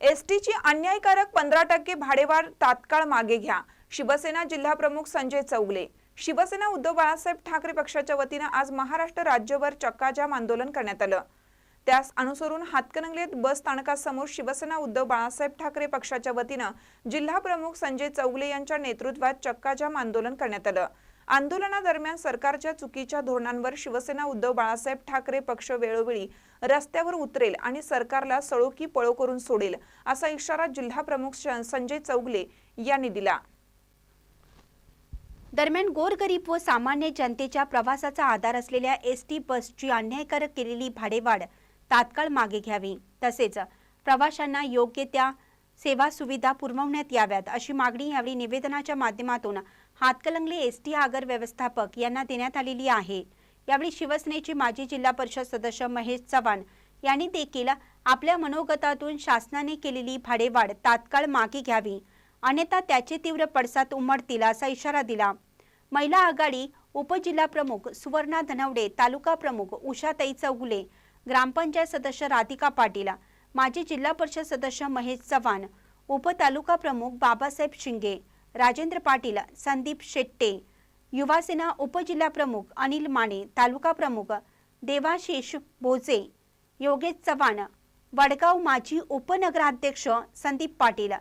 एसटीची अन्यायकारक पंधरा टक्के भाडेवाढ तात्काळ मागे घ्या. शिवसेना जिल्हाप्रमुख संजय चौगले. शिवसेना उद्धव बाळासाहेब ठाकरे पक्षाच्या वतीनं आज महाराष्ट्र राज्यभर चक्काजाम आंदोलन करण्यात आलं. त्यास अनुसरून हातकणंगलेत बस स्थानकासमोर शिवसेना उद्धव बाळासाहेब ठाकरे पक्षाच्या वतीनं जिल्हाप्रमुख संजय चौगले यांच्या नेतृत्वात चक्काजाम आंदोलन करण्यात आलं. आंदोलनादरम्यान सरकारच्या चुकीच्या धोरणांवर शिवसेना उद्धव बाळासाहेब ठाकरे पक्ष वेळोवेळी रस्त्यावर उतरेल आणि सरकारला सळोकी पळो करून सोडेल असा इशारा जिल्हा प्रमुख संजय चौगले यांनी दिला. दरम्यान गोरगरीब व सामान्य जनतेच्या प्रवासाचा आधार असलेल्या एस टी बसची अन्यायकारक केलेली भाडेवाढ तात्काळ मागे घ्यावी. तसेच प्रवाशांना योग्य त्या सेवा सुविधा पुरवण्यात याव्यात अशी मागणी यावेळी निवेदनाच्या माध्यमातून हातकलंगले एस टी आगर व्यवस्थापक यांना देण्यात आलेली आहे. यावेळी शिवसेनेचे माजी जिल्हा परिषद सदस्य महेश चव्हाण यांनी देखील आपल्या मनोगतातून शासनाने केलेली भाडेवाढ तात्काळ मागे घ्यावी. अन्यथा त्याचे तीव्र पडसाद उमटतील असा इशारा दिला. महिला आघाडी उपजिल्हाप्रमुख सुवर्णा धनवडे तालुका प्रमुख उषाताई चौगुले ग्रामपंचायत सदस्य राधिका पाटील माजी जिल्हा परिषद सदस्य महेश चव्हाण उपतालुका प्रमुख बाबासाहेब शिंगे राजेंद्र पाटील संदीप शेट्टे युवासेना उपजिल्हाप्रमुख अनिल माने तालुका प्रमुख देवाशिष भोजे योगेश चव्हाण वडगाव माजी उपनगराध्यक्ष संदीप पाटील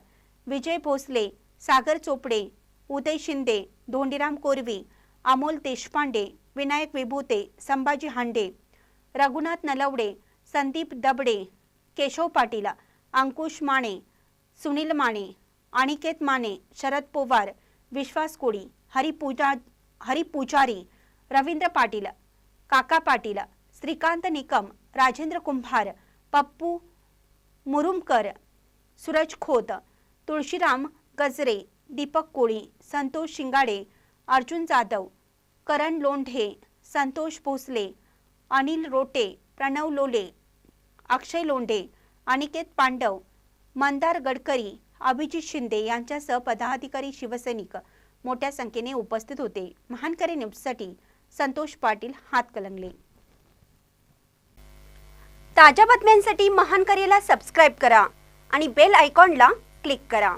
विजय भोसले सागर चोपडे उदय शिंदे धोंडीराम कोरवी अमोल देशपांडे विनायक विभूते संभाजी हांडे रघुनाथ नलवडे संदीप दबडे केशव पाटील अंकुश माने सुनील माने अनिकेत माने शरद पोवार विश्वास कोळी हरिपूजा हरिपूजारी रवींद्र पाटील काका पाटील श्रीकांत निकम राजेंद्र कुंभार पप्पू मुरुमकर सूरज खोत तुळशीराम गजरे दीपक कोळी संतोष शिंगाडे अर्जुन जाधव करण लोंढे संतोष भोसले अनिल रोटे प्रणव लोले अक्षय लोंढे अनिकेत पांडव मंदार गडकरी अभिजित शिंदे यांच्यासह पदाधिकारी शिवसैनिक मोठ्या संख्येने उपस्थित होते. महानकरी न्यूजसाठी संतोष पाटील हात कलंगले ताज्या बातम्यांसाठी महानकरीला सबस्क्राईब करा आणि बेल आयकॉनला क्लिक करा.